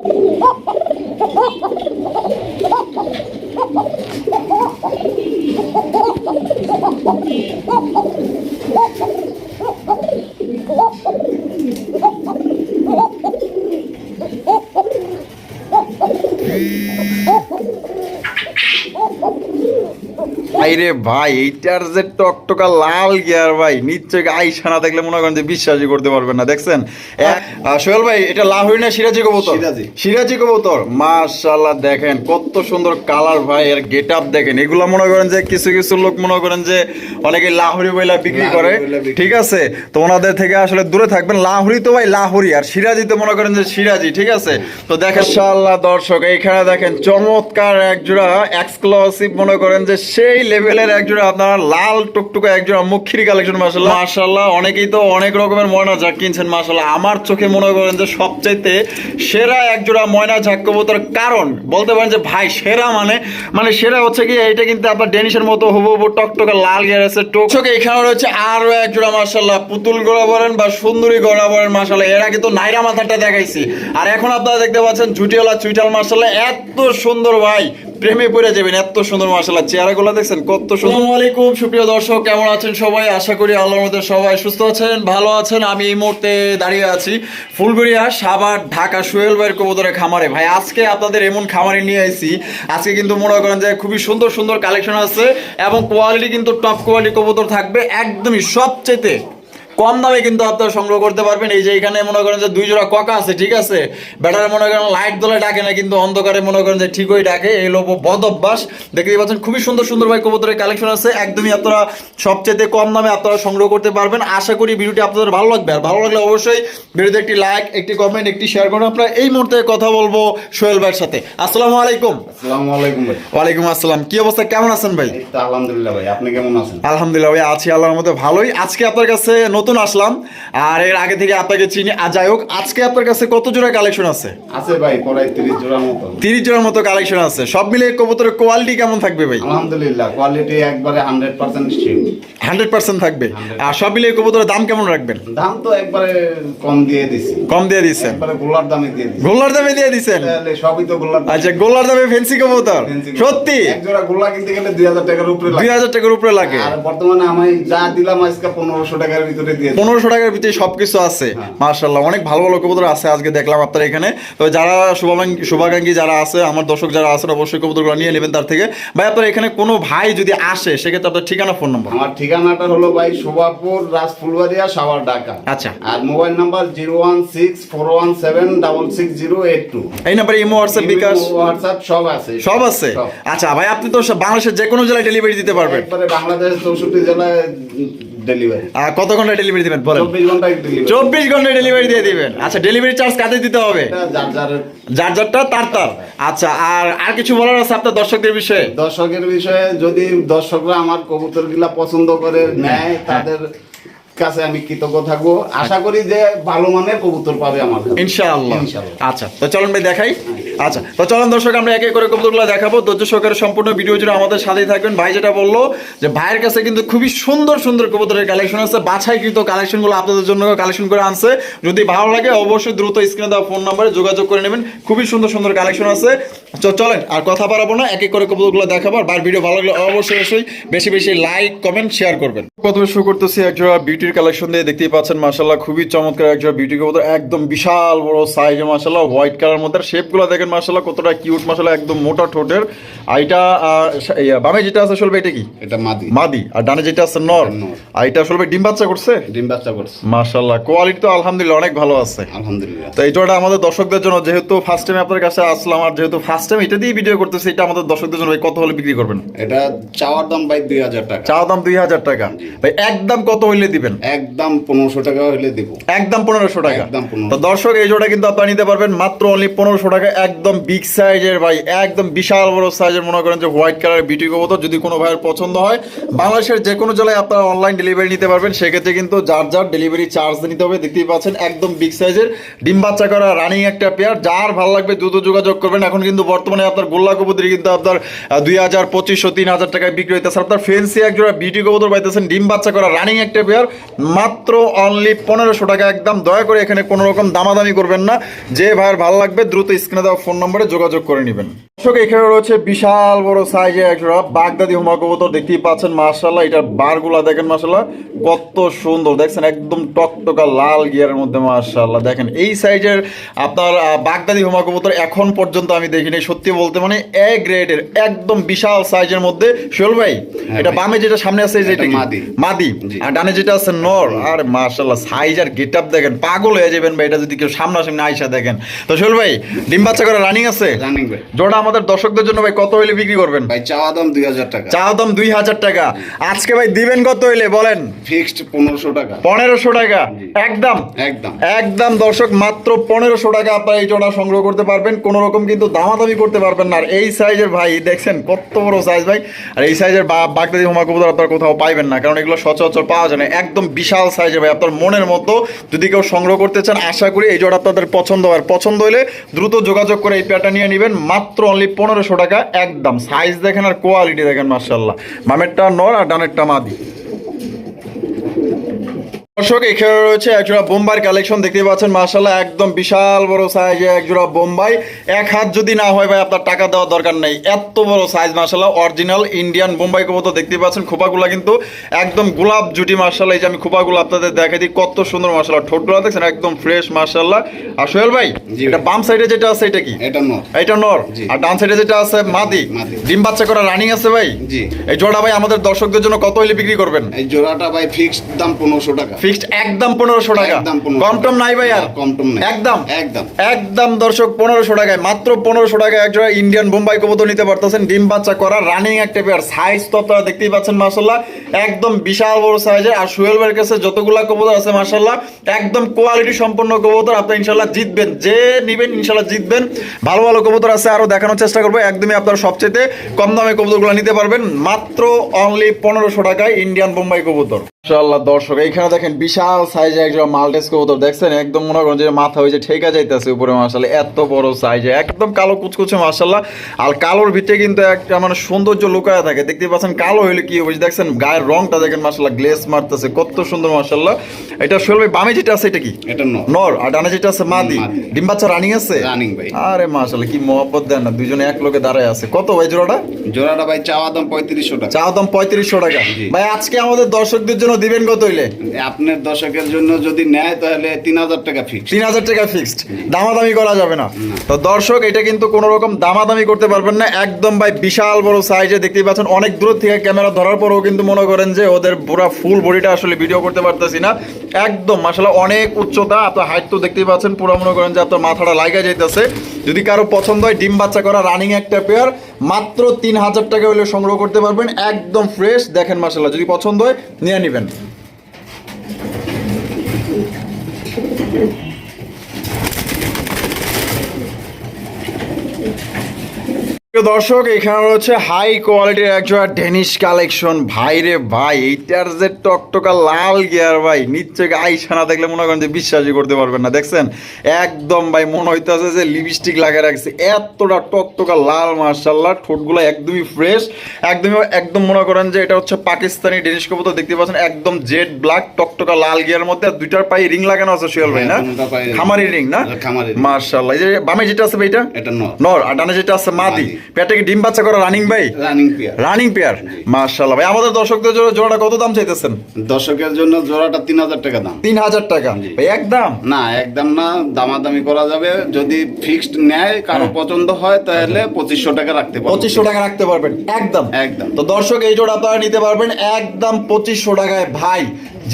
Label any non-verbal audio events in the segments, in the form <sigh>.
Oh, <laughs> ভাই এইটার যে টকটকা লাল গিয়ার ভাই নিশ্চয় আইসা না দেখলে মনে করেন যে বিশ্বাসই করতে পারবেন না দেখছেন? সোহেল ভাই এটা লাহোরি না সিরাজি কবুতর? সিরাজি। কবুতর। মাশাআল্লাহ দেখেন কত সুন্দর কালার ভাই এর গেট আপ দেখেন। এগুলা মনে করেন যে কিছু কিছু লোক মনে করেন যে অনেকে লাহোরি বইলা বিক্রি করে। ঠিক আছে? তো ওনাদের থেকে আসলে দূরে থাকবেন। লাহোরি তো ভাই লাহোরি আর সিরাজি তো মনে করেন যে সিরাজি ঠিক আছে? তো দেখেন মাশাআল্লাহ দর্শক এইখানে দেখেন চমৎকার এক জোড়া এক্সক্লুসিভ মনে করেন যে সেই লেভেলের এক জোড়া আপনারা লাল টুকটুকা এক জোড়া মুখিরি কালেকশন মাশাআল্লাহ। মাশাআল্লাহ, অনেকেই তো অনেক রকমের ময়না ঝাক কিনছেন, মাশাআল্লাহ। আমার চোখে মনে করেন যে সবচাইতে সেরা এক জোড়া ময়না ঝাক কবুতর কারণ, বলতে পারেন যে ভাই, সেরা মানে মানে সেরা হচ্ছে কি এটা কিন্তু আপনার ডেনিশের মতো হুবহু হুবহু টকটকা লাল গিয়ার আছে চোখে এখানে রয়েছে আরও এক জোড়া মাশাআল্লাহ। পুতুল গোড়া বলেন বা সুন্দরী গোড়া বলেন, মাশাআল্লাহ। এরা কিন্তু নাইরা মাথাটা দেখাইছি। আর এখন আপনারা দেখতে পাচ্ছেন ঝুটিওয়ালা চুইটাল মাশাআল্লাহ। এত সুন্দর ভাই প্রেমে পড়ে যাবেন, এত সুন্দর মাশাআল্লাহ চেহারাগুলো দেখছেন, কত সুন্দর। আলাইকুম, সুপ্রিয় দর্শক, কেমন আছেন সবাই? আশা করি আল্লাহর মধ্যে সবাই সুস্থ আছেন, ভালো আছেন। আমি এই মুহূর্তে দাঁড়িয়ে আছি ফুলগড়িয়া, সাভার, ঢাকা, সোহেল ভাইয়ের কবুতরের খামারে। ভাই, আজকে আপনাদের এমন খামারে নিয়ে আইছি, আজকে কিন্তু মনে করেন যে খুবই সুন্দর সুন্দর কালেকশন আছে এবং কোয়ালিটি কিন্তু টপ কোয়ালিটি কবুতর থাকবে একদমই সবচেয়ে কম দামে কিন্তু আপনারা সংগ্রহ করতে পারবেন। এই যে এখানে মনে করেন যে দুই জোড়া ককা আছে ঠিক আছে? ব্যাটারে মনে করেন লাইট দলে ডাকে না কিন্তু অন্ধকারে মনে করেন যে ঠিকই ডাকে। এই লোক বদ অভ্যাস। দেখতেই পাচ্ছেন খুবই সুন্দর সুন্দর ভাই কবুতরের কালেকশন আছে। একদমই আপনারা সবচেয়ে কম দামে আপনারা সংগ্রহ করতে পারবেন। আশা করি ভিডিওটি আপনাদের ভালো লাগবে। আর ভালো লাগলে অবশ্যই ভিডিওতে একটি লাইক একটি কমেন্ট একটি শেয়ার করুন। আপনারা এই মুহূর্তে কথা বলব সোহেল ভাইয়ের সাথে। আসসালামু আলাইকুম। আসসালামু আলাইকুম ভাই। ওয়ালাইকুম আসসালাম। কি অবস্থা? কেমন আছেন ভাই? আলহামদুলিল্লাহ ভাই। আপনি কেমন আছেন? আলহামদুলিল্লাহ ভাই আছি আল্লাহর মধ্যে ভালোই। আজকে আপনার কাছে নতুন আসলাম আর এর আগে থেকে আপনাকে চিনি। আর যাই হোক আজকে আপনার কাছে কত জোড়া কালেকশন আছে? আছে ভাই প্রায় তিরিশ জোড়ার মতো। তিরিশ জোড়ার মতো কালেকশন আছে। সব মিলিয়ে কবুতরের কোয়ালিটি কেমন থাকবে ভাই? আলহামদুলিল্লাহ কোয়ালিটি একবারে হান্ড্রেড পার্সেন্ট হান্ড্রেড পার্সেন্ট থাকবে। আর সব মিলিয়ে কবুতরের দাম কেমন রাখবেন? দাম তো একবারে কম দিয়ে দিছি। কম দিয়ে একবারে গোলার দামে দিয়ে দিছি। গোল্লার দামে দিয়ে তাহলে সবই তো গোলার আচ্ছা গোল্লার দামে ফেন্সি কবুতর? সত্যি? এক জোড়া গোলা কিনতে গেলে দুই হাজার টাকার উপরে দুই লাগে হাজার টাকার উপরে লাগে। আর বর্তমানে আমি যা দিলাম আজকে পনেরোশো টাকার ভিতরে দিয়ে পনেরোশো টাকার ভিতরে সবকিছু আছে হ্যাঁ। মার্শাল্লাহ অনেক ভালো ভালো কবুতর আছে আজকে দেখলাম আপনার এখানে। তো যারা শুভাকাঙ্ক্ষী শুভাকাঙ্ক্ষী যারা আছে আমার দর্শক যারা আছেন অবশ্যই কবুতরগুলো নিয়ে নেবেন তার থেকে। ভাই আপনার এখানে কোনো ভাই যদি আসে সেক্ষেত্রে আপনার ঠিকানা ফোন নম্বর? আমার ঠিকানাটা হলো ভাই শোভাপুর রাজফুলবাড়িয়া সাভার ঢাকা। আচ্ছা। আর mobile number zero one six four one seven double six zero eight two. এই নাম্বারে ইমো হোয়াটসঅ্যাপ বিকাশ? হোয়াটসঅ্যাপ সব আছে। সব আছে? আচ্ছা ভাই আপনি তো বাংলাদেশের যে কোনো জেলায় ডেলিভারি দিতে পারবেন। বাংলাদেশ চৌষট্টি জেলায় ডেলিভারি আর কত ঘণ্টা ডেলিভারি দিবেন? বলেন। চব্বিশ ঘন্টায় ডেলিভারি চব্বিশ ঘণ্টা ডেলিভারি দিয়ে দিবেন। আচ্ছা ডেলিভারি চার্জ কাদের দিতে হবে? যার যার যার যারটা তার তার। আচ্ছা আর আর কিছু বলার আছে আপনার দর্শকদের বিষয়ে? দর্শকের বিষয়ে যদি দর্শকরা আমার কবুতরগুলা পছন্দ করে নেয় তাদের কাছে আমি কৃতজ্ঞ থাকব। আশা করি যে ভালো মানের কবুতর পাবে আমার ইনশাআল্লাহ। আচ্ছা তো চলুন ভাই দেখাই। আচ্ছা তো চলুন দর্শক, আমরা একে করে কবুতরগুলো দেখাবো। ধৈর্য সহকারে সম্পূর্ণ ভিডিও জুড়ে আমাদের সাথেই থাকবেন। ভাই যেটা বলল যে ভাইয়ের কাছে কিন্তু খুবই সুন্দর সুন্দর কবুতরের কালেকশন আছে। বাছাইকৃত কালেকশনগুলো আপনাদের জন্য কালেকশন করে আনছে। যদি ভালো লাগে, অবশ্যই দ্রুত স্ক্রিনে দেওয়া ফোন নাম্বারে যোগাযোগ করে নেবেন। খুবই সুন্দর সুন্দর কালেকশন আছে। চলেন, আর কথা বাড়াবো না, এক করে কবুতরগুলো দেখাবো। আর বার ভিডিও ভালো লাগলে অবশ্যই অবশ্যই বেশি বেশি লাইক কমেন্ট শেয়ার করবেন। প্রথমে শুরু করতেছি একজোড়া বিউটির কালেকশন দিয়ে। দেখতেই পাচ্ছেন মাশাল্লাহ খুবই চমৎকার একজোড়া বিউটি কবুতর। একদম বিশাল বড় সাইজে মাশাল্লাহ হোয়াইট কালার মধ্যে। শেপগুলো দেখেন মাশাল্লাহ কতটা কিউট মাশাল্লাহ একদম মোটা ঠোঁটের। আর এটা বামে যেটা আছে আসলে এটা কি? এটা মাদি। মাদি। আর ডানে যেটা আছে নর। আর এটা আসলে ডিম বাচ্চা করছে? ডিম বাচ্চা করছে। মাশাল্লাহ কোয়ালিটি তো আলহামদুলিল্লাহ অনেক ভালো আছে। আলহামদুলিল্লাহ। তো জোড়াটা আমাদের দর্শকদের জন্য যেহেতু ফার্স্ট টাইম আপনার কাছে আসলাম আর যেহেতু ফার্স্ট টাইম এটা দিয়ে ভিডিও করতেছি এটা আমাদের দর্শকদের জন্য ভাই কত হলে বিক্রি করবেন? এটা চাওয়ার দাম ভাই দুই হাজার টাকা। চা দাম দুই হাজার টাকা। ভাই একদম কত হইলে দিবেন? একদম পনেরোশো টাকা হলে দেবো। একদম পনেরোশো টাকা। একদম 1500 তো দর্শক এই জোড়া কিন্তু আপনারা নিতে পারবেন মাত্র অনলি পনেরোশো টাকা একদম একদম বিগ সাইজের ভাই, একদম বিশাল বড় সাইজের মনে করেন যে হোয়াইট কালারের বিউটি কবুতর যদি কোনো ভাইয়ের পছন্দ হয়। বাংলাদেশের যে কোনো জেলায় আপনারা অনলাইন ডেলিভারি নিতে পারবেন। সেক্ষেত্রে কিন্তু যার যার ডেলিভারি চার্জ নিতে হবে, দেখতেই পাচ্ছেন একদম বিগ সাইজের ডিম বাচ্চা করা রানিং একটা পেয়ার যার ভালো লাগবে দ্রুত যোগাযোগ করবেন। এখন কিন্তু বর্তমানে আপনার গোল্লা কবুতরি কিন্তু আপনার দুই হাজার পঁচিশশো, তিন হাজার টাকায় বিক্রি হইতেছে। আপনার ফেন্সি এক জোড়া বিউটি কবুতর পাইতেছেন, ডিম বাচ্চা করা রানিং একটা পেয়ার মাত্র অনলি পনেরোশো টাকা। একদম দয়া করে এখানে কোনো রকম দামাদামি করবেন না। যে ভাইয়ের ভালো লাগবে দ্রুত স্ক্রিনে দেওয়া ফোন নম্বরে যোগাযোগ করে নেবেন। দর্শক এখানে রয়েছে বিশাল বড় সাইজে একজোড়া বাগদাদি হুমা কবুতর দেখতেই পাচ্ছেন মার্শাল্লাহ এটার বারগুলা দেখেন মার্শাল্লাহ কত সুন্দর দেখছেন একদম টকটকা লাল গিয়ারের মধ্যে মার্শাল্লাহ দেখেন এই সাইজের আপনার বাগদাদি হুমা কবুতর এখন পর্যন্ত আমি দেখিনি সত্যি বলতে মানে এ গ্রেডের একদম বিশাল সাইজের মধ্যে শোল ভাই এটা বামে যেটা সামনে আছে যেটা মাদি। মাদি। আর ডানে যেটা আছে নর। আর মার্শাল্লাহ সাইজ আর গেট আপ দেখেন পাগল হয়ে যাবেন ভাই এটা যদি কেউ সামনাসামনি আইসা দেখেন। তো শোল ভাই ডিম বাচ্চা করে রানিং আছে? রানিং ভাই। জোড়া আমাদের দর্শকদের জন্য ভাই কত হইলে বিক্রি করবেন? ভাই চাওয়া দাম দুই হাজার টাকা। চা দাম দুই হাজার টাকা। আজকে ভাই দিবেন কত হইলে বলেন? ফিক্সড পনেরোশো টাকা। পনেরোশো টাকা। একদম। একদম। একদম দর্শক মাত্র পনেরোশো টাকা আপনারা এই জোড়া সংগ্রহ করতে পারবেন। কোন রকম কিন্তু দামাদামি করতে পারবেন না। আর এই সাইজের ভাই দেখছেন কত বড় সাইজ ভাই? আর এই সাইজের বাগদাদি হোমা কবুতর আপনার কোথাও পাইবেন না। কারণ এগুলো সচরাচর পাওয়া যায় না। একদম বিশাল সাইজের ভাই। আপনার মনের মতো যদি কেউ সংগ্রহ করতে চান আশা করি এই জোড়া আপনাদের পছন্দ। আর পছন্দ হলে দ্রুত যোগাযোগ করে এই প্যাটা নিয়ে নেবেন মাত্র অনলি পনেরোশো টাকা, একদম সাইজ দেখেন আর কোয়ালিটি দেখেন মার্শাল্লাহ মামেরটা নর আর ডানেরটা মাদি। দর্শক এখানে রয়েছে একজোড়া বোম্বাই কালেকশন দেখতে পাচ্ছেন মার্শাল্লাহ একদম বিশাল বড় সাইজে একজোড়া বোম্বাই। এক হাত যদি না হয় ভাই আপনার টাকা দেওয়ার দরকার নেই। এত বড় সাইজ মার্শাল্লাহ অরিজিনাল ইন্ডিয়ান বোম্বাই কবুতর দেখতে পাচ্ছেন খোপাগুলা কিন্তু একদম গোলাপ জুটি মার্শাল্লাহ এই যে আমি খোপাগুলো আপনাদের দেখাই দিই কত সুন্দর মার্শাল্লাহ ঠোঁটগুলো দেখছেন একদম ফ্রেশ মার্শাল্লাহ আর সোহেল ভাই এটা বাম সাইডে যেটা আছে এটা কি? এটা নর। এটা নর? আর ডান সাইডে যেটা আছে মাদি? মাদি। ডিম বাচ্চা করা রানিং আছে ভাই? জি। এই জোড়া ভাই আমাদের দর্শকদের জন্য কত হলে বিক্রি করবেন? এই জোড়াটা ভাই ফিক্সড দাম পনেরোশো টাকা। ফিক্সড একদম পনেরোশো টাকা। একদম 1500 কম টম নাই ভাই আর কম টম নাই। একদম। একদম। একদম দর্শক পনেরোশো টাকায়। মাত্র পনেরোশো টাকায় একজোড়া ইন্ডিয়ান বোম্বাই কবুতর নিতে পারতেছেন। ডিম বাচ্চা করা রানিং একটা পেয়ার সাইজ তো আপনারা দেখতেই পাচ্ছেন মার্শাল্লাহ একদম বিশাল বড় সাইজের আর সুয়েল ভাইয়ের কাছে যতগুলা কবুতর আছে মার্শাল্লাহ একদম কোয়ালিটি সম্পন্ন কবুতর আপনি ইনশাল্লাহ জিতবেন। যে নিবেন ইনশাল্লাহ জিতবেন। ভালো ভালো কবুতর আছে আরও দেখানোর চেষ্টা করব। একদমই আপনারা সবচেয়ে কম দামে কবুতরগুলো নিতে পারবেন। মাত্র অনলি পনেরোশো টাকায় ইন্ডিয়ান বোম্বাই কবুতর। মাশাআল্লাহ দর্শক এইখানে দেখেন বিশাল সাইজে একজন মাল্টেস কবুতর দেখছেন? একদম মনে করেন যে মাথা হয়েছে ঠেকা যাইতেছে উপরে মাশাআল্লাহ এত বড় সাইজে একদম কালো কুচকুচে মাশাআল্লাহ। আর কালোর ভিতরে কিন্তু একটা মানে সৌন্দর্য লুকায় থাকে দেখতে পাচ্ছেন কালো হইলে কি হবে দেখছেন? গায়ের রংটা দেখেন মাশাআল্লাহ গ্লেস মারতেছে কত সুন্দর মাশাআল্লাহ। এটা শোল ভাই বামে যেটা আছে এটা কি? এটা নর। আর ডানে যেটা আছে মাদি। ডিম বাচ্চা রানিং আছে? রানিং ভাই। আরে মাশাআল্লাহ কি মহব্বত দেন না দুইজনে এক লোকে দাঁড়ায় আছে। কত ভাই জোড়াটা? জোড়াটা ভাই চাওয়া দাম পঁয়ত্রিশশো টাকা। চাও দাম পঁয়ত্রিশশো টাকা। ভাই আজকে আমাদের দর্শকদের জন্য দিবেন কত হইলে? আপনার দর্শকের জন্য যদি নেয় তাহলে তিন হাজার টাকা ফিক্স তিন হাজার টাকা ফিক্সড দামাদামি করা যাবে না। তো দর্শক এটা কিন্তু কোনো রকম দামাদামি করতে পারবেন না। একদম ভাই বিশাল বড় সাইজে দেখতেই পাচ্ছেন। অনেক দূর থেকে ক্যামেরা ধরার পরেও কিন্তু মনে করেন যে ওদের পুরো ফুল বডিটা আসলে ভিডিও করতে পারতেছি না। একদম মাসালা অনেক উচ্চতা আপনার হাইট তো দেখতেই পাচ্ছেন। পুরো মনে করেন যে আপনার মাথাটা লাগা যাইতেছে। যদি কারও পছন্দ হয় ডিম বাচ্চা করা রানিং একটা পেয়ার মাত্র তিন হাজার টাকা হলে সংগ্রহ করতে পারবেন। একদম ফ্রেশ দেখেন মাসালা যদি পছন্দ হয় নিয়ে নেবেন। প্রিয় দর্শক এখানে রয়েছে হাই কোয়ালিটির একজোড়া ডেনিশ কালেকশন ভাই রে ভাই এইটার যে টকটকা লাল গিয়ার ভাই নিচে আইসা না দেখলে মনে করেন যে বিশ্বাসই করতে পারবেন না। দেখছেন? একদম ভাই মনে হইতেছে যে লিপস্টিক লাগিয়ে রাখছে। এতটা টকটকা লাল মার্শাল্লাহ ঠোঁটগুলো একদমই ফ্রেশ একদমই একদম মনে করেন যে এটা হচ্ছে পাকিস্তানি ডেনিশ কবুতর দেখতে পাচ্ছেন? একদম জেড ব্ল্যাক টকটকা লাল গিয়ার মধ্যে। আর দুইটার পায়ে রিং লাগানো আছে শিয়াল ভাই না? হ্যাঁ। খামারি রিং না? মার্শাল্লাহ এই যে বামে যেটা আছে ভাই এটা? এটা নর। নর। আর ডানে যেটা আছে মাদি। পেটে কি ডিম বাচ্চা করা রানিং ভাই? রানিং পেয়ার রানিং পেয়ার মার্শাল্লাহ ভাই আমাদের দর্শকদের জন্য জোড়াটা কত দাম চাইতেছেন? দর্শকের জন্য জোড়াটা তিন হাজার টাকা দাম। তিন হাজার টাকা। ভাই একদম না একদম না দামাদামি করা যাবে। যদি ফিক্সড নেয় কারও পছন্দ হয় তাহলে পঁচিশশো টাকা রাখতে পারব পঁচিশশো টাকা রাখতে পারবেন। একদম একদম তো দর্শক এই জোড়া আপনারা নিতে পারবেন। একদম পঁচিশশো টাকায়। ভাই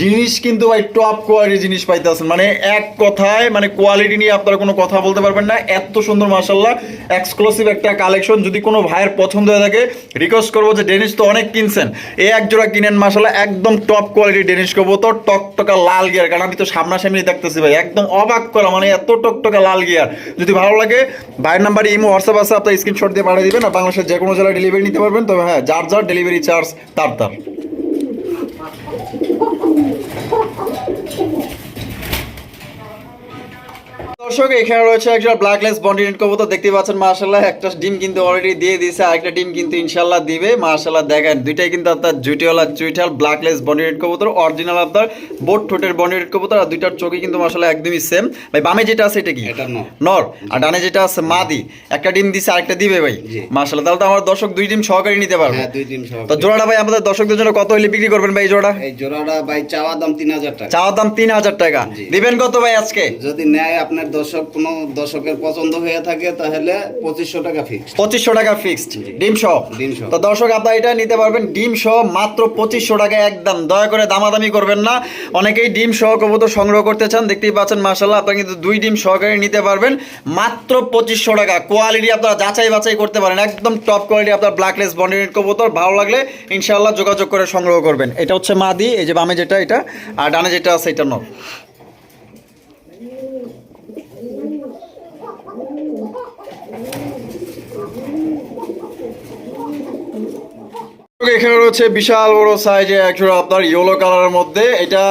জিনিস কিন্তু ভাই টপ কোয়ালিটি জিনিস পাইতেছেন। মানে এক কথায় মানে কোয়ালিটি নিয়ে আপনারা কোনো কথা বলতে পারবেন না। এত সুন্দর মার্শাল্লাহ এক্সক্লুসিভ একটা কালেকশন যদি কোনো ভাইয়ের পছন্দ হয়ে থাকে রিকোয়েস্ট করব যে ডেনিস তো অনেক কিনছেন। এ এক জোড়া কিনেন মার্শাল্লাহ একদম টপ কোয়ালিটির ডেনিস কবুতর, টকটকা লাল গিয়ার কারণ আমি তো সামনাসামনি দেখতেছি ভাই, একদম অবাক করা মানে এত টকটকা লাল গিয়ার যদি ভালো লাগে, ভাইয়ের নাম্বারে ইমো হোয়াটসঅ্যাপ আছে আপনার স্ক্রিনশট দিয়ে পাঠিয়ে দেবেন আর বাংলাদেশের যে কোনো জেলায় ডেলিভারি নিতে পারবেন। তবে হ্যাঁ যার যার ডেলিভারি চার্জ তার তার। দর্শক এখানে রয়েছে একটা ব্ল্যাকলেস বন্ডিনেট কবুতর দেখতে পাচ্ছেন মার্শাল্লাহ একটা ডিম কিন্তু অলরেডি দিয়ে দিয়েছে আরেকটা ডিম কিন্তু ইনশাল্লাহ দিবে। মার্শাল্লাহ দেখেন দুইটাই কিন্তু আপনার জুটিওয়ালা চুইটাল ব্ল্যাকলেস বন্ডিনেট কবুতর অরিজিনাল আপনার বোট ঠোঁটের বন্ডিনেট কবুতর আর দুইটার চোখই কিন্তু মার্শাল্লাহ একদমই সেম ভাই বামে যেটা আছে এটা কি? নর। আর ডানে যেটা আছে মাদি। একটা ডিম দিছে আরেকটা দিবে ভাই। মার্শাল্লাহ তাহলে তো আমার দর্শক দুই ডিম সহকারী নিতে পারবে। হ্যাঁ তো জোড়াটা ভাই আমাদের দর্শকদের জন্য কত হলে বিক্রি করবেন ভাই জোড়া এই জোড়াটা ভাই চাওয়া দাম তিন হাজার টাকা। চাওয়ার দাম তিন হাজার টাকা। দিবেন কত ভাই আজকে? যদি নেয় আপনার দর্শক কোনো দর্শকের পছন্দ হয়ে থাকে তাহলে পঁচিশশো টাকা ফিক্স পঁচিশশো টাকা ফিক্সড ডিম সহ। ডিম সহ। তো দর্শক আপনারা এটা নিতে পারবেন ডিম সহ মাত্র পঁচিশশো টাকা একদম। দয়া করে দামাদামি করবেন না। অনেকেই ডিম সহ কবুতর সংগ্রহ করতে চান দেখতেই পাচ্ছেন মার্শাল্লাহ আপনারা কিন্তু দুই ডিম সহকারে নিতে পারবেন। মাত্র পঁচিশশো টাকা। কোয়ালিটি আপনারা যাচাই বাছাই করতে পারেন। একদম টপ কোয়ালিটি আপনার ব্ল্যাকলেস বন্ডিনেট কবুতর। ভালো লাগলে ইনশাল্লাহ যোগাযোগ করে সংগ্রহ করবেন। এটা হচ্ছে মাদি এই যে বামে যেটা এটা আর ডানে যেটা আছে এটা নয় এখানে রয়েছে বিশাল বড় সাইজে একজোড়া আপনার ইয়েলো কালারের মধ্যে। এটা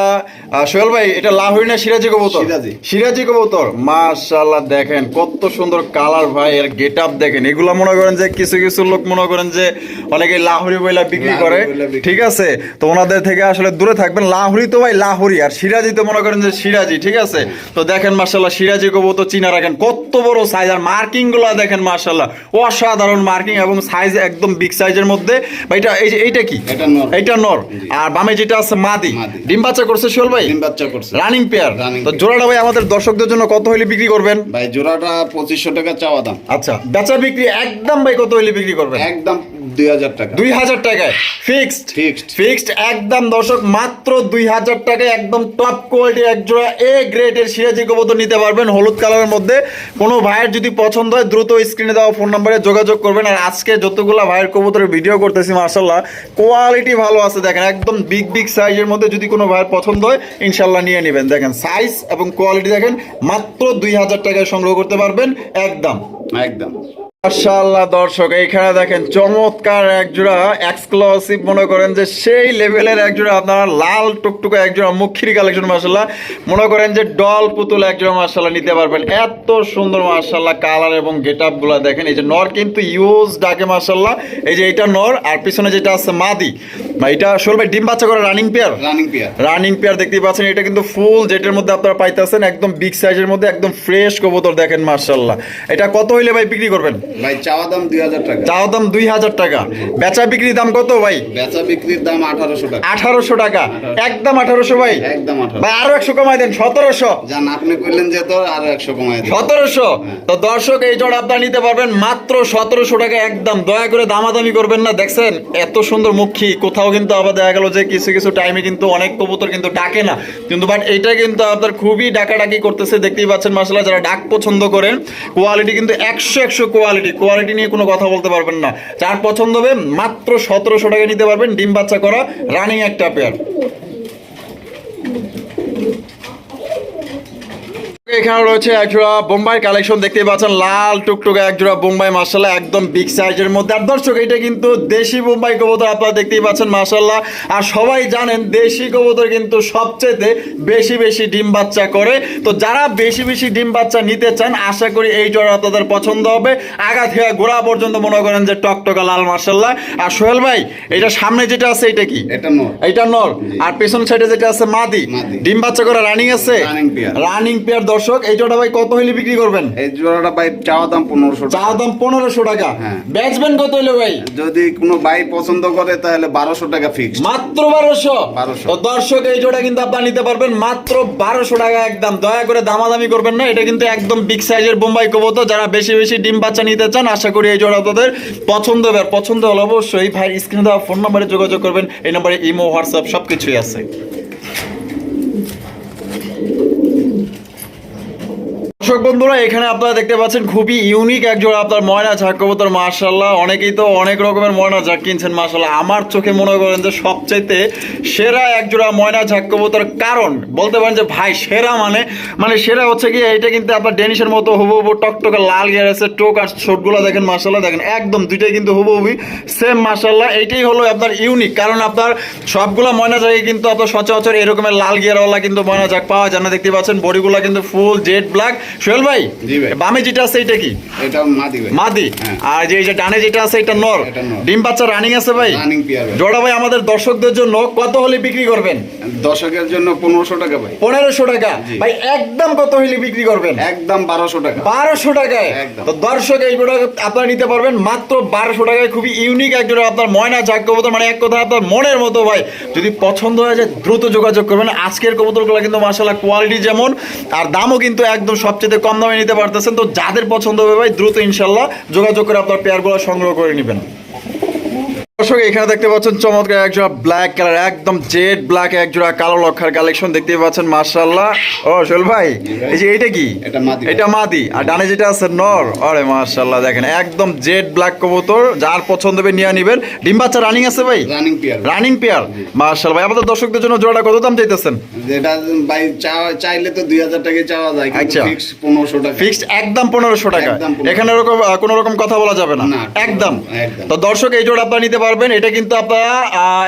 সোহেল ভাই এটা লাহরি না সিরাজি কবুতর? সিরাজি। সিরাজি কবুতর? মাশাআল্লাহ দেখেন কত সুন্দর কালার ভাই এর গেট আপ দেখেন। এগুলো মনে করেন যে কিছু কিছু লোক মনে করেন যে অনেকে লাহোরি বইলা বিক্রি করে। ঠিক আছে? তো ওনাদের থেকে আসলে দূরে থাকবেন। লাহোরি তো ভাই লাহোরি আর সিরাজি তো মনে করেন যে সিরাজি ঠিক আছে? তো দেখেন মার্শাল্লাহ সিরাজি কবুতর চিনা রাখেন। কত বড় সাইজ আর মার্কিংগুলো দেখেন মার্শাল্লাহ অসাধারণ মার্কিং এবং সাইজ একদম বিগ সাইজের মধ্যে। ভাই এটা এই যে এইটা কি? এটা নর। আর বামে যেটা আছে মাদি। ডিম বাচ্চা করছে শোল ভাই? ডিম বাচ্চা করছে। রানিং পেয়ার তো। জোড়াটা ভাই আমাদের দর্শকদের জন্য কত হইলে বিক্রি করবেন? ভাই জোড়াটা পঁচিশশো টাকা চাওয়া দাম। আচ্ছা বেচা বিক্রি একদম ভাই কত হইলে বিক্রি করবে একদম দুই হাজার টাকা। দুই হাজার টাকায়। Fixed Fixed। ফিক্সড একদম দর্শক মাত্র দুই হাজার টাকায় একদম টপ কোয়ালিটির এক জোড়া এ গ্রেডের সিরাজি কবুতর নিতে পারবেন হলুদ কালারের মধ্যে। কোনো ভাইয়ের যদি পছন্দ হয় দ্রুত স্ক্রিনে দেওয়া ফোন নাম্বারে যোগাযোগ করবেন। আর আজকে যতগুলো ভাইয়ের কবুতরের ভিডিও করতেছি মার্শাল্লাহ কোয়ালিটি ভালো আছে দেখেন একদম বিগ বিগ সাইজের মধ্যে যদি কোনো ভাইয়ের পছন্দ হয় ইনশাল্লাহ নিয়ে নেবেন। দেখেন সাইজ এবং কোয়ালিটি দেখেন মাত্র দুই হাজার টাকায় সংগ্রহ করতে পারবেন একদম। একদম। মাশাআল্লাহ দর্শক, এইখানে দেখেন চমৎকার একজোড়া এক্সক্লুসিভ মনে করেন যে সেই লেভেলের একজোড়া, আপনারা লাল টুকটুকে একজোড়া মুখির কালেকশন মার্শাল্লাহ মনে করেন যে ডল পুতুল একজোড়া মার্শাল্লাহ নিতে পারবেন। এত সুন্দর, মাশাআল্লাহ কালার এবং গেটগুলা দেখেন। এই যে নর কিন্তু ইউজ ডাকে মার্শাল্লাহ এই যে এটা নর, আর পিছনে যেটা আছে মাদি। বা এটা আসলে ভাই ডিম বাচ্চা করে running pair running pair running pair দেখতেই পাচ্ছেন এটা কিন্তু ফুল যেটার মধ্যে আপনারা পাইতেছেন একদম বিগ সাইজের মধ্যে একদম ফ্রেশ কবুতর দেখেন মার্শাল্লাহ এটা কত হইলে ভাই বিক্রি করবেন? ভাই চাওয়া দাম দুই হাজার টাকা। চাও দাম দুই হাজার টাকা। বেচা বিক্রির দাম কত ভাই? বেচা বিক্রির দাম আঠারোশো টাকা। আঠারোশো টাকা। একদম আঠারোশো ভাই। একদম ভাই আরও একশো কমাই দেন সতেরোশো। যান আপনি করলেন যে তো আরও একশো কমাই দিন। সতেরোশো। তো দর্শক এই জোড়া আপনারা নিতে পারবেন মাত্র সতেরোশো টাকা একদম দয়া করে দামাদামি করবেন না। দেখছেন এত সুন্দর মুখী কোথাও কিন্তু আবার দেখা গেল যে কিছু কিছু টাইমে কিন্তু অনেক কবুতর কিন্তু ডাকে না। কিন্তু বাট এটা কিন্তু আপনার খুবই ডাকাডাকি করতেছে, দেখতেই পাচ্ছেন মার্শাল্লাহ যারা ডাক পছন্দ করেন কোয়ালিটি কিন্তু একশো একশো কোয়ালিটি কোয়ালিটি নিয়ে কোনো কথা বলতে পারবেন না। যার পছন্দ হবে মাত্র সতেরোশো টাকা নিতে পারবেন ডিম বাচ্চা করা রানিং একটা পেয়ার এখানে রয়েছে একজোড়া বোম্বাই কালেকশন দেখতেই পাচ্ছেন লাল টুকটুকে একজোড়া বোম্বাই মার্শাল্লাহ একদম বিগ সাইজের মধ্যে। আর দর্শক এটা কিন্তু দেশি বোম্বাই কবুতর আপনারা দেখতেই পাচ্ছেন মার্শাল্লাহ আর সবাই জানেন দেশি কবুতর কিন্তু সবচেয়ে বেশি বেশি ডিম বাচ্চা করে। তো যারা বেশি বেশি ডিম বাচ্চা নিতে চান আশা করি এই জোড়া আপনাদের পছন্দ হবে। আগা থেকে গোড়া পর্যন্ত মনে করেন যে টকটকা লাল মার্শাল্লাহ আর সোহেল ভাই এটা সামনে যেটা আছে এটা কি? এটা নর। আর পেছন সাইডে যেটা আছে মাদি। ডিম বাচ্চা করে রানিং আছে? Running pair। রানিং পেয়ার দর্শক এই জোড়া ভাই কত হইলে বিক্রি করবেন? এই জোড়াটা ভাই চাওয়া দাম পনেরোশো চা টাকা দাম পনেরোশো টাকা। হ্যাঁ। বেচবেন কত হইলে ভাই? যদি কোনো ভাই পছন্দ করে তাহলে বারোশো টাকা ফিক্স মাত্র বারোশো? 1200 তো দর্শক এই জোড়া কিন্তু আপনারা নিতে পারবেন। মাত্র বারোশো টাকা একদম। দয়া করে দামাদামি করবেন না এটা কিন্তু একদম বিগ সাইজের বোম্বাই কবুতর। যারা বেশি বেশি ডিম বাচ্চা নিতে চান আশা করি এই জোড়া আপনাদের পছন্দ হবে। আর পছন্দ হলে অবশ্যই ভাই স্ক্রিনে দেওয়া ফোন নাম্বারে যোগাযোগ করবেন। এই নাম্বারে ইমো হোয়াটসঅ্যাপ সব কিছুই আছে। দর্শক বন্ধুরা, এখানে আপনারা দেখতে পাচ্ছেন খুবই ইউনিক এক জোড়া আপনার ময়না ঝাক কবুতর মার্শাল্লাহ অনেকেই তো অনেক রকমের ময়না ঝাক কিনছেন মার্শাল্লাহ আমার চোখে মনে করেন যে সবচাইতে সেরা এক জোড়া ময়না ঝাক কবুতর কারণ, বলতে পারেন যে ভাই, সেরা মানে মানে সেরা হচ্ছে কি এইটা কিন্তু আপনার ডেনিশের মতো হুবহু টকটকে লাল গিয়ার আছে, টোক আর ছোটগুলো দেখেন মার্শাল্লাহ দেখেন, একদম দুইটাই কিন্তু হুবহুবি সেম মার্শাল্লাহ এইটাই হলো আপনার ইউনিক কারণ আপনার সবগুলো ময়না ঝাঁকে কিন্তু আপনার সচরাচর এরকমের লাল গিয়ারওয়ালা কিন্তু ময়না ঝাঁক পাওয়া যায় না। দেখতে পাচ্ছেন, বডিগুলো কিন্তু ফুল জেড ব্ল্যাক সোহেল ভাই বামে যেটা আছে এটা কি? এটা মাদি ভাই। মাদি? হ্যাঁ। আর যে ডানে যেটা আছে এটা নর। ডিম বাচ্চা রানিং আছে ভাই? রানিং পেয়ার জোড়া ভাই আমাদের দর্শকদের জন্য কত হলে বিক্রি করবেন? দর্শকের জন্য পনেরোশো টাকা ভাই। পনেরোশো টাকা। ভাই একদম কত হলে বিক্রি করবেন? একদম বারোশো টাকা। বারোশো টাকায়? তো দর্শক এই প্রোডাক্ট আপনারা নিতে পারবেন মাত্র বারোশো টাকায়। খুবই ইউনিক এক জোড়া আপনার ময়না কবুতর মানে এক কথা আপনার মনের মতো ভাই। যদি পছন্দ হয়ে যায় দ্রুত যোগাযোগ করবেন। আজকের কবুতরগুলো কিন্তু মাসাল্লাহ কোয়ালিটি যেমন আর দামও কিন্তু একদম সবচেয়ে কম দামে নিতে পারতেছেন, তো যাদের পছন্দ হবে ভাই, দ্রুত ইনশাল্লাহ যোগাযোগ করে আপনার পেয়ারগুলো সংগ্রহ করে নেবেন। দর্শক এখানে দেখতে পাচ্ছেন চমৎকার এক জোড়া ব্ল্যাক কালার একদম জেড ব্ল্যাক এক জোড়া কালো লক্ষার কালেকশন দেখতে পাচ্ছেন মার্শাল্লাহ ও শোল ভাই এই যে এটা কি? এটা মাদি। আর ডানে যেটা আছে নর। আরে মার্শাল্লাহ দেখেন একদম জেড ব্ল্যাক কবুতর যার পছন্দ হবে নিয়ে নিবেন। ডিম বাচ্চা রানিং আছে ভাই? রানিং পেয়ার রানিং পেয়ার মার্শাল্লাহ ভাই। আমাদের দর্শকদের জন্য জোড়াটা কত দাম চাইতেছেন? যেটা ভাই চাইলে তো দুই হাজার টাকা চাওয়া যায় আচ্ছা। ফিক্স পনেরোশো টাকা। ফিক্সড একদম পনেরোশো টাকা। এখানে কোনো রকম কথা বলা যাবে না। একদম। তো দর্শক এই জোড়া আপনারা নিতে পারবেন, এটা কিন্তু আপনারা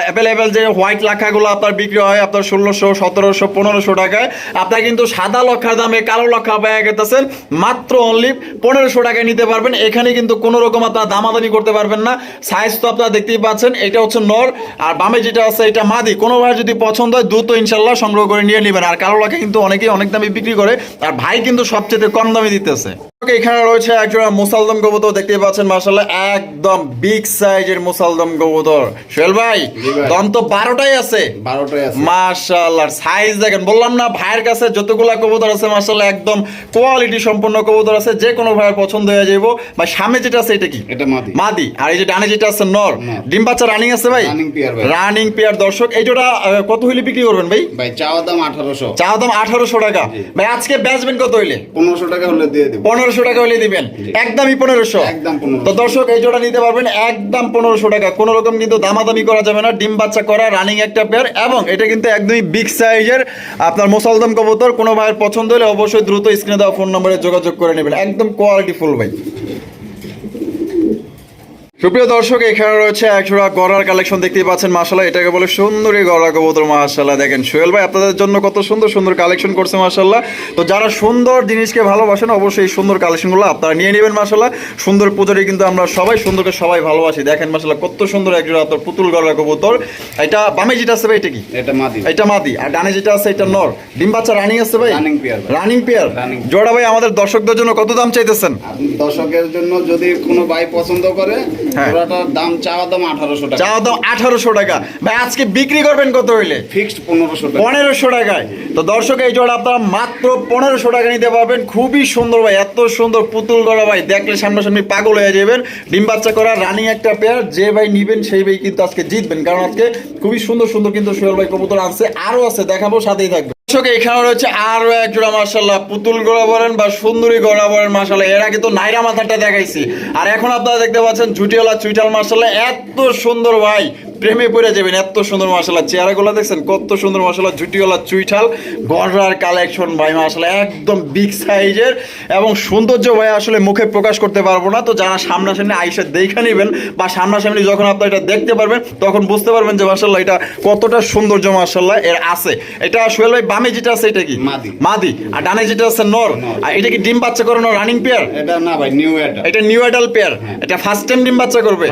অ্যাভেলেবেল যে হোয়াইট লাখাগুলো আপনার বিক্রি হয়, আপনার ষোলোশো, সতেরোশো, পনেরোশো টাকায়, আপনার কিন্তু সাদা লক্ষার দামে কালো লক্ষা পেয়ে গেতেছেন, মাত্র অনলি পনেরোশো টাকায় নিতে পারবেন। এখানে কিন্তু কোনো রকম আপনারা দামাদামি করতে পারবেন না। সাইজ তো আপনারা দেখতেই পাচ্ছেন, এটা হচ্ছে নর, আর বামে যেটা আছে, এটা মাদি। কোনো ভাই যদি পছন্দ হয়, দ্রুত ইনশাল্লাহ সংগ্রহ করে নিয়ে নেবেন। আর কালো লক্ষা কিন্তু অনেকেই অনেক দামে বিক্রি করে, আর ভাই কিন্তু সবচেয়ে কম দামে দিতেছে। এখানে রয়েছে একজোড়া মুসালদম কবুতর দেখতে পাচ্ছেন মাসাল্লাহ একদম বিগ সাইজের মুসালদম কবুতর। সোহেল ভাই দম তো বারোটাই আছে। সাইজ দেখেন বললাম না ভাইয়ের কাছে যতগুলা কবুতর আছে একদম কোয়ালিটি সম্পন্ন কবুতর আছে যে কোনো ভাইয়ের পছন্দ হয়ে যাব ভাই সামনে যেটা আছে এটা কি? এটা মাদি। মাদি। আর এই যে ডানে যেটা আছে নর। ডিম বাচ্চা রানিং আছে ভাই। রানিং পেয়ার দর্শক এই জোড়া আহ, কত হইলে বিক্রি করবেন ভাই? ভাই চাওয়া দাম আঠারোশো। চা দাম আঠারোশো টাকা। ভাই আজকে বেচবেন কত হইলে? পনেরোশো টাকা হলে দিয়ে দেবো। পনেরোশো টাকা হলে দিবেন। একদমই পনেরোশো। একদম 1500 তো দর্শক এই জোড়া নিতে পারবেন একদম পনেরোশো টাকা। কোনো রকম কিন্তু দামাদামি করা যাবে না। ডিম বাচ্চা করা রানিং একটা পেয়ার এবং এটা কিন্তু একদমই বিগ সাইজের আপনার মুসলদম কবুতর। কোনো ভাইয়ের পছন্দ হলে অবশ্যই দ্রুত স্ক্রিনে দেওয়া ফোন নম্বরে যোগাযোগ করে নেবেন। একদম কোয়ালিটি ফুল ভাই। সুপ্রিয় দর্শক এখানে রয়েছে একজোড়া গড়ার কালেকশন দেখতে পাচ্ছেন। মাসাল্লাহ এটাকে বলে সুন্দরী গড়া কবুতর মাসাল্লাহ দেখেন সোহেল ভাই আপনাদের জন্য কত সুন্দর সুন্দর কালেকশন করছে মাসাল্লাহ তো যারা সুন্দর জিনিসকে ভালোবাসেন অবশ্যই এই সুন্দর কালেকশনগুলো আপনারা নিয়ে নেবেন মাসাল্লাহ সুন্দর পুজোরে কিন্তু আমরা সবাই সুন্দরকে সবাই ভালোবাসি। দেখেন মাসাল্লাহ কত সুন্দর একজোড়া আপনার পুতুল গড়া কবুতর। এটা বামে যেটা আছে ভাই এটা কি? এটা মাদি। এটা মাদি। আর ডানে যেটা আছে এটা নর। ডিম বাচ্চা রানিং আছে ভাই? Pair ভাই। রানিং পেয়ার জোড়া ভাই আমাদের দর্শকদের জন্য কত দাম চাইতেছেন? দর্শকের জন্য যদি কোনো ভাই পছন্দ করে হ্যাঁ। দাম চাওয়া দাম আঠারোশো টাকা। চাওয়া দাম আঠারোশো টাকা। ভাই আজকে বিক্রি করবেন কত হইলে? ফিক্সড পনেরোশো টাকা। পনেরোশো টাকায়। তো দর্শক এই জোড়া আপনারা মাত্র পনেরোশো টাকা নিতে পারবেন। খুবই সুন্দর ভাই এত সুন্দর পুতুল করা ভাই। দেখলে সামনাসামনি পাগল হয়ে যাবেন। ডিম বাচ্চা করা রানিং একটা পেয়ার যে ভাই নিবেন সেই ভাই কিন্তু আজকে জিতবেন। কারণ আজকে খুবই সুন্দর সুন্দর কিন্তু সোহেল ভাই কবুতর আছে আরও আছে দেখাবো সাথেই থাকবে। দর্শক এখানে রয়েছে আরও এক জোড়া মার্শাল্লাহ পুতুল গোড়া বলেন বা সুন্দরী গোড়া বলেন মার্শাল্লাহ এরা কিন্তু নাইরা মাথাটা দেখাইছি। আর এখন আপনারা দেখতে পাচ্ছেন ঝুটিওয়ালা চুইটাল মার্শাল্লাহ এত সুন্দর ভাই। প্রেমে পড়ে যাবেন এত সুন্দর মার্শাল্লাহ চেহারাগুলো দেখছেন? কত সুন্দর মার্শাল্লাহ ঝুটিওয়ালা চুইঠাল গড়ার কালেকশন ভাই মার্শাল্লাহ একদম বিগ সাইজের এবং সৌন্দর্য ভাই আসলে মুখে প্রকাশ করতে পারব না। তো যারা সামনাসামনি আইসে দেখে নেবেন বা সামনাসামনি যখন আপনারা এটা দেখতে পারবেন তখন বুঝতে পারবেন যে মার্শাল্লাহ এটা কতটা সৌন্দর্য মার্শাল্লাহ এর আছে। এটা সোহেল ভাই বামে যেটা আছে এটা কি? মাদি। আর ডানে যেটা আছে নর। আর এটা কি ডিম বাচ্চা করানো রানিং পেয়ার এটা না ভাই নিউ এটা নিউ অ্যাডাল পেয়ার এটা ফার্স্ট টাইম ডিম বাচ্চা করবে।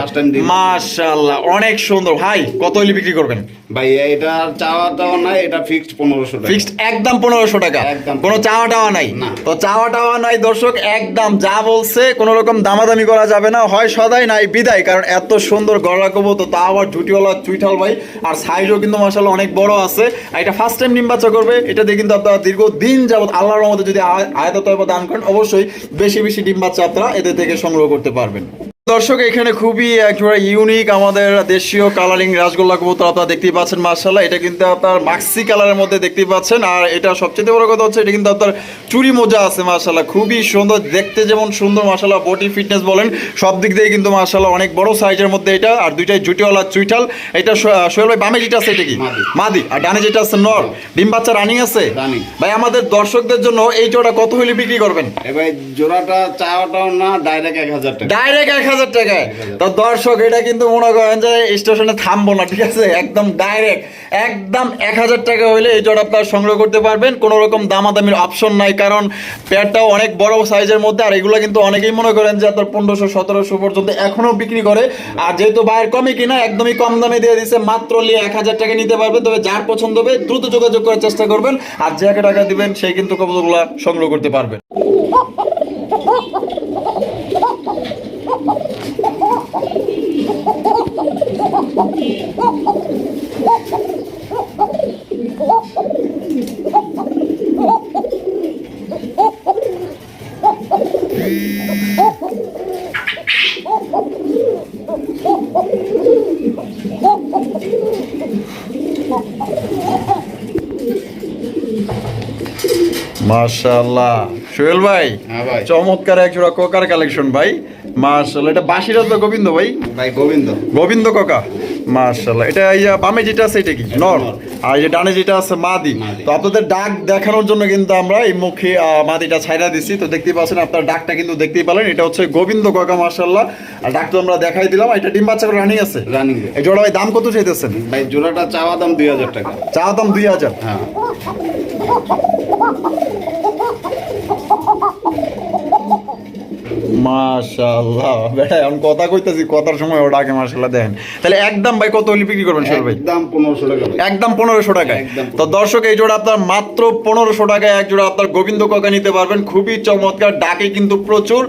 মাশাআল্লাহ অনেক সুন্দর। ভাই কত হইলে বিক্রি করবেন? ভাই এটা চাওয়া টাওয়া নাই এটা ফিক্সড পনেরোশো টাকা। ফিক্সড একদম পনেরোশো টাকা। কোনো চাওয়া টাওয়া নাই? তো চাওয়া টাওয়া নাই দর্শক একদম যা বলছে কোনো রকম দামাদামি করা যাবে না। হয় সদাই নাই বিদায় কারণ এত সুন্দর গলা কবুতর তা আবার ঝুটিওয়ালা চুইঠাল ভাই আর সাইজও কিন্তু মাসাল্লাহ অনেক বড় আছে। আর এটা ফার্স্ট টাইম ডিম বাচ্চা করবে এটা দিয়ে কিন্তু আপনারা দীর্ঘদিন যাবত আল্লাহর রহমতে যদি আয়- আয়ত দান করেন অবশ্যই বেশি বেশি ডিম বাচ্চা আপনারা এদের থেকে সংগ্রহ করতে পারবেন। দর্শক এখানে খুবই একজোড়া ইউনিক আমাদের দেশীয় কালারিং রাসগোল্লা কবুতর আপনারা দেখতেই পাচ্ছেন মার্শাল্লাহ এটা কিন্তু আপনার মাক্সি কালারের মধ্যে দেখতেই পাচ্ছেন। আর এটা সবচেয়ে বড় কথা হচ্ছে এটা কিন্তু আপনার চুরি মোজা আছে মার্শাল্লাহ খুবই সুন্দর দেখতে যেমন সুন্দর মার্শাল্লাহ বডি ফিটনেস বলেন সব দিক দিয়ে কিন্তু মার্শাল্লাহ অনেক বড় সাইজের মধ্যে এটা। আর দুইটাই জুটিওয়ালা চুইঠাল। এটা সোহেল ভাই বামে যেটা আছে এটা কি? মাদি। আর ডানে যেটা আছে নর। ডিম বাচ্চা রানিং আছে। ভাই আমাদের দর্শকদের জন্য এই জোড়া কত হলে বিক্রি করবেন? এবার জোড়াটা চাওয়াটাও না ডাইরেক্ট এক হাজার টাকা। ডাইরেক্ট এক হাজার টাকায় তো দর্শক, এটা কিন্তু মনে করেন যে স্টেশনে থামবো না, ঠিক আছে? একদম ডাইরেক্ট একদম এক হাজার টাকা হইলে এই জোড়া আপনার সংগ্রহ করতে পারবেন। কোনো রকম দামাদামির অপশন নাই, কারণ প্যাডটাও অনেক বড় সাইজের মধ্যে, আর এগুলো কিন্তু অনেকেই মনে করেন যে আপনার পনেরোশো, সতেরোশো পর্যন্ত এখনও বিক্রি করে। আর যেহেতু বাইরের কমে কিনা, একদমই কম দামে দিয়ে দিচ্ছে মাত্র নিয়ে এক হাজার টাকা নিতে পারবেন তবে যার পছন্দ হবে, দ্রুত যোগাযোগ করার চেষ্টা করবেন। আর যে এক টাকা দিবেন সেই কিন্তু কবুতরগুলো সংগ্রহ করতে পারবেন মাশাআল্লাহ। সোহেল ভাই হ্যাঁ ভাই। চমৎকার এক জোড়া কোকার কালেকশন ভাই। মাশাআল্লাহ এটা বাসিরাজ বা গোবিন্দ ভাই? ভাই গোবিন্দ। গোবিন্দ কোকা। মাশাআল্লাহ এটা এই বামে যেটা আছে এটা কি? নর। আর এই যে ডানে যেটা আছে মাদি। তো আপনাদের ডাক দেখানোর জন্য কিন্তু আমরা এই মুখে মাদিটা ছাইরা দিছি। তো দেখতেই পাচ্ছেন আপনার ডাকটা কিন্তু দেখতেই পেলেন। এটা হচ্ছে গোবিন্দ কোকা মাশাআল্লাহ। আর ডাক তো আমরা দেখাই দিলাম। এটা ডিম বাচ্চা করে রানিং আছে। রানিং এই জোড়া ভাই দাম কত চাইতেছেন? ভাই জোড়াটা চাওয়া দাম দুই হাজার টাকা। চা দাম দুই হাজার। হ্যাঁ। মাশাআল্লাহ। বেটা এখন কথা কইতাছি কথার সময় ওটা আগে মাশাআল্লাহ দেখেন। তাহলে একদম ভাই কত হলে বিক্রি করবেন সোহেল ভাই? একদম পনেরোশো টাকা একদম পনেরোশো টাকায়। তো দর্শক এই জোড়া আপনার মাত্র পনেরোশো টাকায় এক জোড়া আপনার গোবিন্দ কাকা নিতে পারবেন। খুবই চমৎকার ডাকে কিন্তু প্রচুর।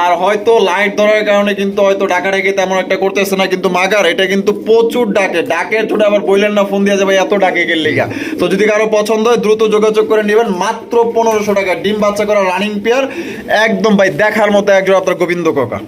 আর হয়তো লাইট ধরার কারণে কিন্তু হয়তো ডাকা ডাকে তেমন একটা করতেছে না কিন্তু মাগার এটা কিন্তু প্রচুর ডাকে। ডাকের ছোট আবার বললেন না ফোন দিয়ে যাবে এত ডাকে গেল লিগা। তো যদি কারও পছন্দ হয় দ্রুত যোগাযোগ করে নেবেন। মাত্র পনেরোশো টাকা। ডিম বাচ্চা করা রানিং পেয়ার একদম ভাই দেখার মতো এক জোড়া আপনার গোবিন্দ কাকা।